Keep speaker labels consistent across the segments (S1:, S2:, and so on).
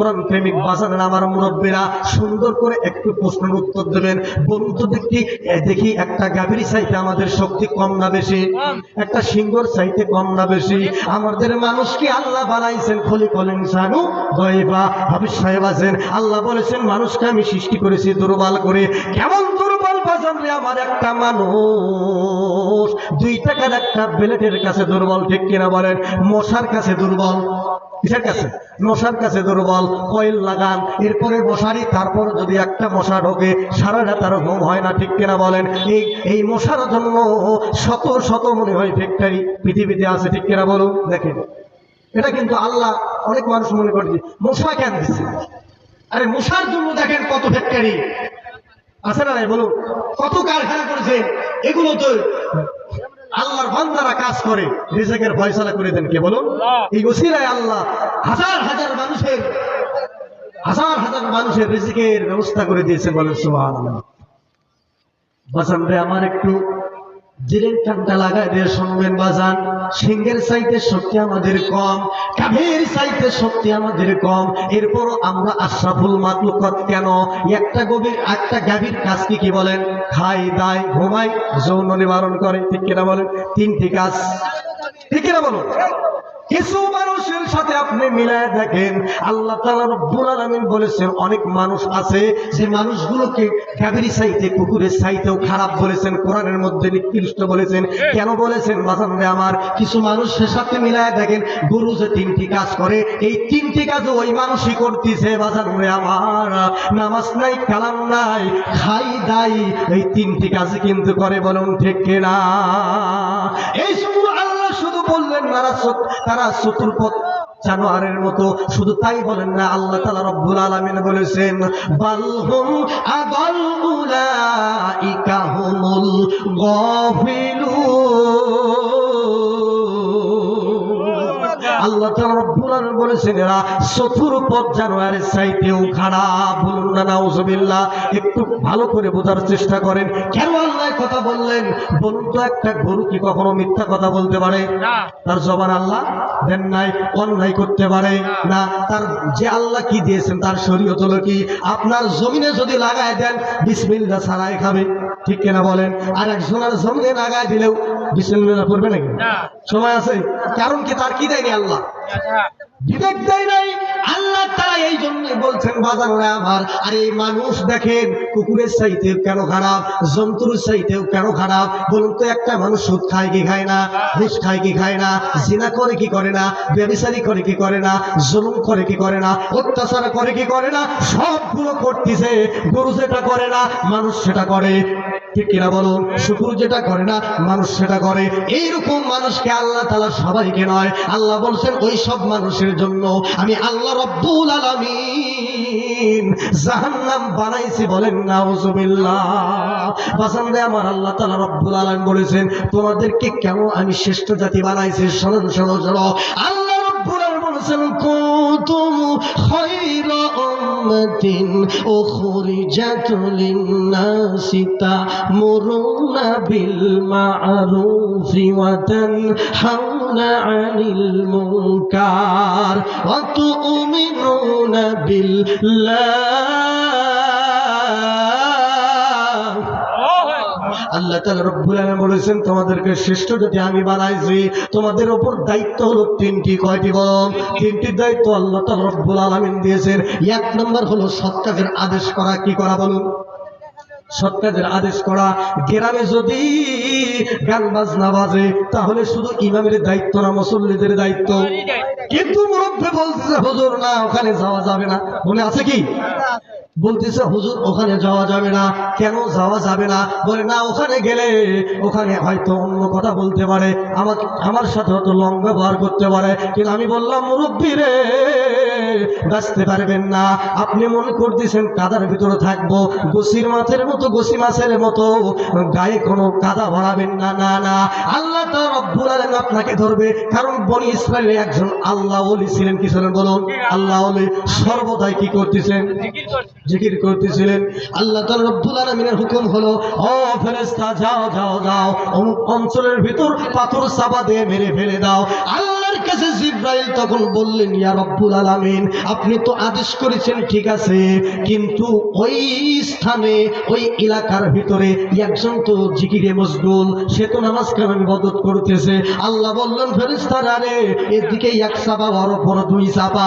S1: কোরআন প্রেমিক আমার মুরব্বীরা সুন্দর করে একটু প্রশ্নের উত্তর দেবেন। দেখি দেখি একটা গাভীর আমাদের শক্তি কম না বেশি? একটা সিংহর কম না বেশি? আমাদের মানুষ কি আল্লাহ বানাইছেন? খলি কলেন সানু সাহেব আছেন, আল্লাহ বলেছেন, মানুষকে আমি সৃষ্টি করেছি দুর্বল করে। কেমন দুর্বল বাজান রে আমার একটা মানুষ? দুই টাকার একটা ব্লেডের কাছে দুর্বল, ঠিক কিনা বলেন? মশার কাছে দুর্বল। মশার কাছে দুর্বল কয়েল লাগান, এরপরে মশারি, তারপর যদি একটা মশা ঢোকে ঘুম হয় না, ঠিক কিনা বলেন? এই এই মশার জন্য শত শত মনে হয় ফ্যাক্টরি পৃথিবীতে আছে, ঠিক কিনা বলুন? দেখেন। এটা কিন্তু আল্লাহ অনেক মানুষ মনে করছে, মশা কেন দিচ্ছে? আরে মশার জন্য দেখেন কত ফ্যাক্টরি আছে না বলুন। কত কারখানা করেছে? এগুলো তো আল্লাহর বান্দারা কাজ করে রিজেকের ফয়সালা করে দেন কে বলুন? এই ওসিলায় আল্লাহ হাজার হাজার মানুষের হাজার হাজার মানুষের রিজিকের ব্যবস্থা করে দিয়েছে বলেন সুবহানাল্লাহ। বাজান রে আমার একটু। জিরের টানটা লাগাই দিয়ে শুনবেন বাজান। সিংহের শক্তি আমাদের কম, কাভের শক্তি আমাদের কম। এরপরও আমরা আশরাফুল মাতলুকত কেন? একটা গভীর, একটা গাভীর কাজ কি কি বলেন? খাই দায় ঘুমাই যৌন নিবারণ করে, ঠিক কিনা বলেন? তিনটি কাজ। ঠিক কিনা বলুন? কিছু মানুষের সাথে আপনি মিলায় দেখেন, আল্লাহ বলেছেন, অনেক মানুষ আছে, যে মানুষগুলোকে কুকুরের চাইতেও খারাপ বলেছেন, কোরআনের মধ্যে নিকৃষ্ট বলেছেন। কেন বলেছেন? বাজান আমার, কিছু মানুষের সাথে মিলায় দেখেন, গরু যে তিনটি কাজ করে, এই তিনটি কাজ ওই মানুষই করতেছে বাজান আমার। নামাজ নাই, কালাম নাই, খাই দাই, এই তিনটি কাজ কিন্তু করে বলুন ঠিক কিনা? এই শুধু বললেন তারা চতুর্পথ জানোয়ারের মতো। শুধু তাই বলেন না, আল্লাহ তালা রব্বুল আলমিন বলেছেন বালহুম গাফিলুন। আল্লাহ তাআলা বলেছেন এরা চতুর্পথ জানোয়ারের চাইতেও খারাপ বলুন না নাউজুবিল্লাহ একটু ভালো করে বোঝার চেষ্টা করেন। কেন আল্লাহ কথা বললেন? বলুন তো একটা গরু কি কখনো মিথ্যা কথা বলতে পারে? তার জবান আল্লাহ দেন নাই অন্যায় করতে পারে? না। তার যে আল্লাহ কি দিয়েছেন তার শরীয়ত হলো কি? আপনার জমিনে যদি লাগায় দেন বিসমিল্লা ছাড়াই খাবে। ঠিক কিনা বলেন? আর একজনের জমিনে লাগায় দিলেও বিসমিল্লা পড়বে নাকি? সময় আছে? কারণ কি? তার কি দেয়নি আল্লাহ? বিবেক দেয় নাই। আল্লাহ তারা এই বলছেন বাজার আমার, আর এই মানুষ দেখেন, কুকুরের কেন খারাপ, জন্তুর কেন খারাপ? বলুন তো, একটা মানুষ সুদ খায় কি খায় না ঘুষ খায় কি খায় না, জিনা করে কি করে না, ব্যবসায়ী করে কি করে না, জুলুম করে কি করে না, অত্যাচার করে কি করে না, সবগুলো করতেছে, গরু যেটা করে না, মানুষ সেটা করে। ঠিক কিনা বলুন? শুকুর যেটা করে না, মানুষ সেটা করে। এইরকম মানুষকে আল্লাহ তালা সবাইকে নয়, আল্লাহ বলছেন, ওই সব মানুষের জন্য আমি আল্লাহ রব্বুল আলামিন জাহান্নাম বানাইছি বলেন নাউজুবিল্লাহ বাসান্দে আমার আল্লাহ তাআলা রব্বুল আলামিন বলেছেন, তোমাদেরকে কেন আমি শ্রেষ্ঠ জাতি বানাইছি? শোনো শোনো শোনো। আল্লাহ রব্বুল আলামিন বলেছেন কুতুম খায়রা উম্মাতিন উখরিজাত লিন-নাসি তা'মুরুনা বিল মা'রুফি ওয়া তানহাউনা 'আনিল মুনকার ওয়া তু'মিনুনা বিল্লাহ আল্লাহ তালা রব্বুল আলম বলেছেন, তোমাদেরকে শ্রেষ্ঠ যদি আমি বানাইছি তোমাদের ওপর দায়িত্ব হলো তিনটি, কয়টি বল তিনটি দায়িত্ব আল্লাহ তাল রব্বুল আলমিন দিয়েছেন। এক নম্বর হলো সৎ কাজের আদেশ করা, কি করা বলুন? সৎ আদেশ করা। গ্রামে যদি গান বাজনা বাজে, তাহলে শুধু ইমামের দায়িত্ব না, মুসল্লিদের দায়িত্ব। কিন্তু মুরব্বী বলতেছে, হুজুর, না, ওখানে যাওয়া যাবে না। মনে আছে কি? বলতেছে, হুজুর, ওখানে যাওয়া যাবে না। কেন যাওয়া যাবে না? বলে, না, ওখানে গেলে ওখানে হয়তো অন্য কথা বলতে পারে। আমার আমার সাথে হয়তো লং ব্যবহার করতে পারে। কিন্তু আমি বললাম, মুরব্বী রে, বাঁচতে পারবেন না। আপনি মনে করতেছেন কাদার ভিতরে থাকব, গোসির মাথের মতো গোসি মাছের মতো গায়ে কোনো কাদা ভরাবেন না না না। আল্লাহ তো রব্বুল আপনাকে ধরবে। কারণ বনি ইসরায়েলের একজন আল্লাহ ওলি ছিলেন, কি ছিলেন বলুন? আল্লাহ ওলি সর্বদাই কি করতেছেন? জিকির করতেছিলেন। আল্লাহ তাআলা রব্বুল আলামিনের হুকুম হলো, ও ফেরেশতা, যাও যাও যাও। অমুক অঞ্চলের ভিতর পাথর চাপা দিয়ে মেরে ফেলে দাও। আল্লাহর কাছে জিব্রাইল তখন বললেন, ইয়া রব্বুল আলামিন, আপনি তো আদেশ করেছেন, ঠিক আছে, কিন্তু ওই স্থানে, ওই এলাকার ভিতরে একজন তো জিকিরে মশগুল সে তো নামাজ কালাম ইবাদত করতেছে। আল্লাহ বললেন, ফেরেশতারা রে, এদিকে এক চাপা বড় বড় দুই চাপা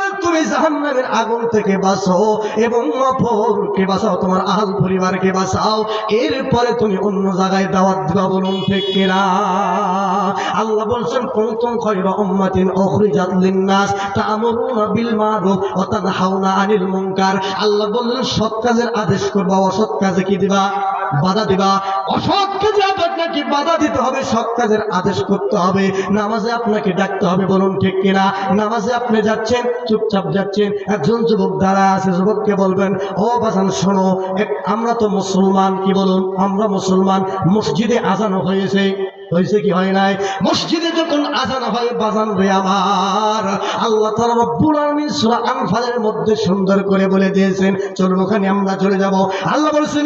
S1: তুমি জাহান্নামের আগুন থেকে বাঁচো এবং অপরকে বাঁচাও, তোমার আহাল পরিবারকে বাঁচাও। এরপরে তুমি অন্য জায়গায় দাওয়াত দিবা বলুন ঠিক আল্লাহ বলছেন, কুনতুম খায়রা উম্মাতিন উখরিজাত লিন-নাস তা'মুরুনা বিল মারুফ ওয়া তানহাউনা আনিল মুনকার। আল্লাহ বললেন, সৎ কাজের আদেশ করবা, অসৎ কাজে কি দিবা? বাধা দিবা। অসৎ কাজে আপনাকে বাধা দিতে হবে, সৎ কাজের আদেশ করতে হবে। নামাজে আপনাকে ডাকতে হবে, বলুন ঠিক কিনা? নামাজে আপনি যাচ্ছেন, চুপচাপ যাচ্ছেন, একজন যুবক দ্বারা আছে, যুবককে বলবেন, ও বাজান, শোনো আমরা তো মুসলমান, কি বলুন? আমরা মুসলমান, মসজিদে আজানো হয়েছে। হয়েছে কি হয় নাই? মসজিদে যখন আজান হয়, বাজান রে আমার, আল্লাহ তাআলা রব্বুল আলামিন সূরা আনফালের মধ্যে সুন্দর করে বলে দিয়েছেন, চলুন ওখানে আমরা চলে যাব। আল্লাহ বলেছেন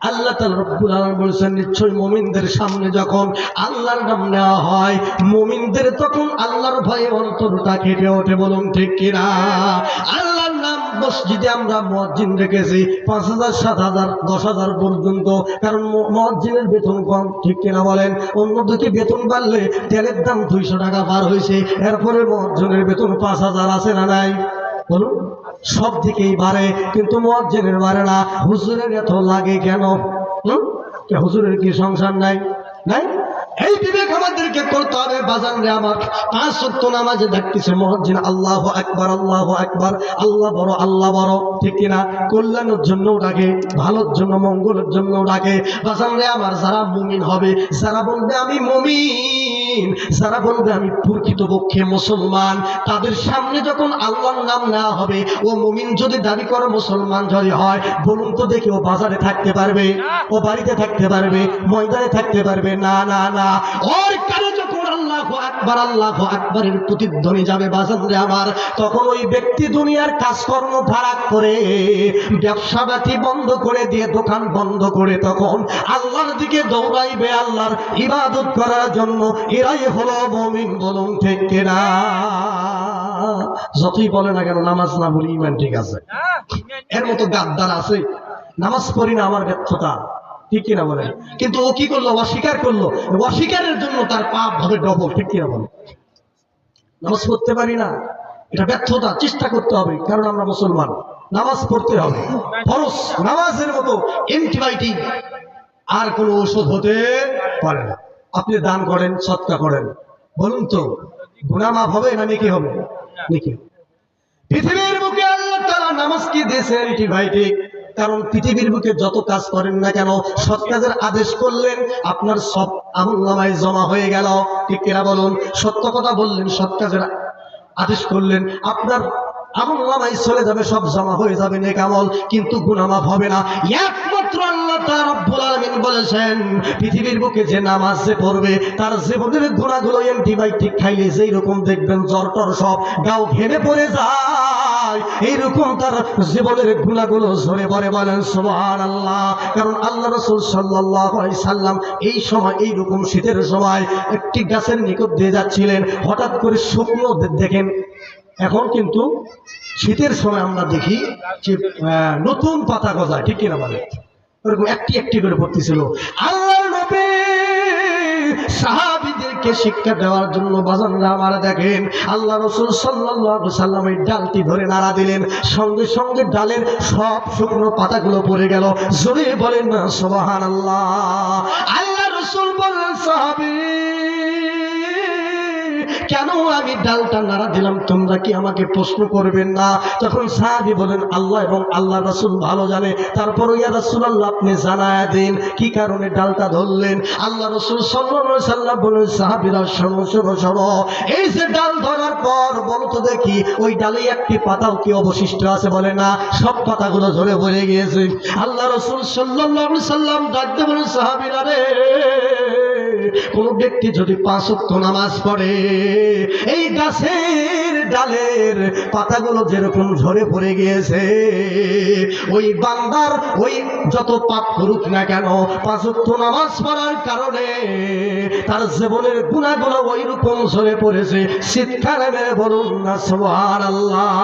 S1: আল্লাহ আলামিন বলেছেন নিশ্চয় মুমিনদের সামনে যখন আল্লাহর নাম নেওয়া হয়, মুমিনদের তখন আল্লাহর ভয়ে অন্তরটা কেটে ওঠে, বলুন ঠিক কিনা? আল্লাহর নাম মসজিদে আমরা মুয়াজ্জিন রেখেছি, পাঁচ হাজার, সাত হাজার, দশ হাজার পর্যন্ত। কারণ মু- মুয়াজ্জিনের বেতন কম, ঠিক কিনা বলেন? অন্য অন্যদিকে বেতন বাড়লে তেলের দাম দুইশো টাকা বার হয়েছে এরপরে মুয়াজ্জিনের বেতন পাঁচ হাজার আছে না নাই? বলুন, সব দিকেই বাড়ে কিন্তু মুয়াজ্জিনের বাড়ে না, হুজুরের এত লাগে কেন? হুজুরের কি সংসার নাই? নাই? এই বিবেক আমাদেরকে করতে হবে বাজান রে আমার পাঁচ সত্য নামাজে দেখতেছে মহজ্জিন, আল্লাহ একবার আল্লাহ একবার আল্লাহ বড় আল্লাহ বড়, ঠিক কিনা? কল্যাণের জন্য ডাকে, ভালোর জন্য, মঙ্গলের জন্য ডাকে। বাজান রে আমার, যারা মুমিন হবে, যারা বলবে আমি মুমিন, যারা বলবে আমি প্রকৃতপক্ষে মুসলমান, তাদের সামনে যখন আল্লাহর নাম নেওয়া হবে, ও মুমিন যদি দাবি করে মুসলমান যদি হয়, বলুন তো দেখি ও বাজারে থাকতে পারবে, ও বাড়িতে থাকতে পারবে, ময়দানে থাকতে পারবে, না না না ওর কানে যখন আল্লাহ আকবার আল্লাহ আকবরের প্রতিধ্বনি যাবে বাজান রে আমার তখন ওই ব্যক্তি দুনিয়ার কাজকর্ম ফারাক করে ব্যবসা বাতি বন্ধ করে দিয়ে দোকান বন্ধ করে তখন আল্লাহর দিকে দৌড়াইবে আল্লাহর ইবাদত করার জন্য। এরাই হলো মমিন বলুন ঠিক কিনা? যতই বলে না কেন নামাজ না বলি ইমান ঠিক আছে। এর মতো গাদ্দার আছে। নামাজ পড়ি না আমার ব্যর্থতা। ঠিক কিনা বলে। কিন্তু ও কি করল? অস্বীকার করল। অস্বীকারের জন্য তার পাপ হবে ডবল ঠিক কিনা বলে? নামাজ পড়তে পারি না। এটা ব্যর্থতা, চেষ্টা করতে হবে, কারণ আমরা মুসলমান। নামাজ পড়তে হবে। ফরস নামাজের মতো অ্যান্টিবায়োটিক আর কোনো ঔষধ হতে পারে না। আপনি দান করেন, সৎকা করেন। বলুন তো গুনামাপ হবে না নাকি হবে? নাকি পৃথিবীর বুকে আল্লাহ তারা নামাজ কি দিয়েছে অ্যান্টিবায়োটিক কারণ পৃথিবীর বুকে যত কাজ করেন না কেন, সৎ কাজের আদেশ করলেন, আপনার সব আমল জমা হয়ে গেল। ঠিক কিনা বলুন? সত্য কথা বললেন, সৎ কাজের আদেশ করলেন, আপনার চলে যাবে, সব জমা হয়ে যাবে, নেক আমল, কিন্তু গুনামাফ হবে না। একমাত্র আল্লাহ আলামিন বলেছেন, পৃথিবীর বুকে যে নামাজ যে পড়বে, তার জীবনের গুণাগুলো অ্যান্টিবায়োটিক খাইলে যেই রকম দেখবেন জ্বর টর সব, গাও ঘেমে পড়ে যায়। এইরকম তার জীবনের গুণাগুলো ঝরে পড়ে বলেন সুবহান আল্লাহ কারণ আল্লাহ রসুল সাল্লাম এই সময় এই রকম শীতের সময় একটি গাছের নিকট দিয়ে যাচ্ছিলেন, হঠাৎ করে শুকনো দেখেন, এখন কিন্তু শীতের সময় আমরা দেখি যে নতুন পাতা গজায়, ঠিক কিনা বলে ওরকম একটি একটি করে পড়তেছিল। আল্লাহ সাহাবিদেরকে শিক্ষা দেওয়ার জন্য বাজানরা আমার দেখেন। আল্লাহ রসুল সাল্লাহ সাল্লামের ডালটি ধরে নাড়া দিলেন। সঙ্গে সঙ্গে ডালের সব শুকনো পাতাগুলো পড়ে গেল। জোরে বলেন না সবাহান আল্লাহ আল্লাহ রসুল বলেন, সাহাবি কেন আমি ডালটা নাড়া দিলাম? তোমরা কি আমাকে প্রশ্ন করবেন না? তখন সাহাবি বলেন, আল্লাহ এবং আল্লাহ রাসূল ভালো জানে। তারপর ইয়া রাসুল আল্লাহ আপনি জানায় দিন, কি কারণে ডালটা ধরলেন? আল্লাহ রসুল সাল্লাম বলেন, সাহাবীরা শোনো শোনো শোনো এই যে ডাল ধরার পর, বলো তো দেখি, ওই ডালে একটি পাতাও কি অবশিষ্ট আছে বলে না? সব পাতাগুলো ধরে পড়ে গিয়েছে। আল্লাহ রসুল সাল্লাল্লাহু সাল্লাম ডাকতে বলেন, সাহাবীরা রে কোন ব্যক্তি যদি পাঁচ ওয়াক্ত নামাজ পড়ে, এই গাছের ডালের পাতাগুলো যেরকম ঝরে পড়ে গিয়েছে, ওই বান্দার ওই যত পাপ করুক না কেন, পাঁচ ওয়াক্ত নামাজ পড়ার কারণে তার জীবনের গুণাগুলো ওই রকম ঝরে পড়েছে। শীতকালে মেরে বলুন না সোহার আল্লাহ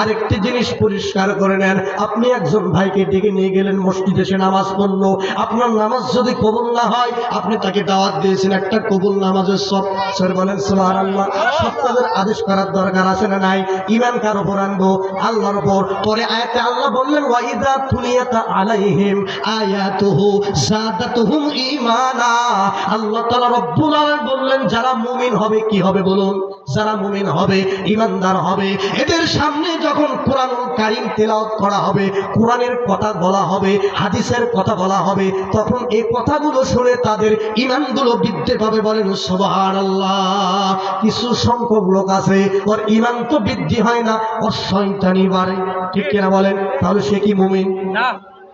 S1: আরেকটি জিনিস পরিষ্কার করে নেন। আপনি একজন ভাইকে ডেকে নিয়ে গেলেন মসজিদে, সে নামাজ পড়ল। আপনার নামাজ যদি কবুল না হয় আপনি তাকে দাওয়াত দিয়েছেন একটা কবুল নামাজের সব স্যার বলেন সোহার আল্লাহ সব তাদের আদেশ করার দরকার আছে না নাই? ইমান কার উপর আনব? আল্লাহর উপর। পরে আয়াতে আল্লাহ বললেন, ওয়াইদা তুলিয়াতা আলাইহিম আয়াতুহু জাদাতুহুম ঈমানা। আল্লাহ তাআলা রব্বুল আলামিন বললেন, যারা মুমিন হবে কি হবে বলুন? যারা মুমিন হবে ইমানদার হবে। এদের সামনে যখন কোরআন কারীম তেলাওয়াত করা হবে, কোরআনের কথা বলা হবে, হাদিসের কথা বলা হবে, তখন এই কথাগুলো শুনে তাদের ইমানগুলো বৃদ্ধি পাবে বলেন সবার আল্লাহ কিছু সংখ্যক লোক আছে, ওর ইমান তো বৃদ্ধি হয় না, ওর শয়তানি বাড়ে। ঠিক কিনা বলেন? তাহলে সে কি মুমিন?
S2: না।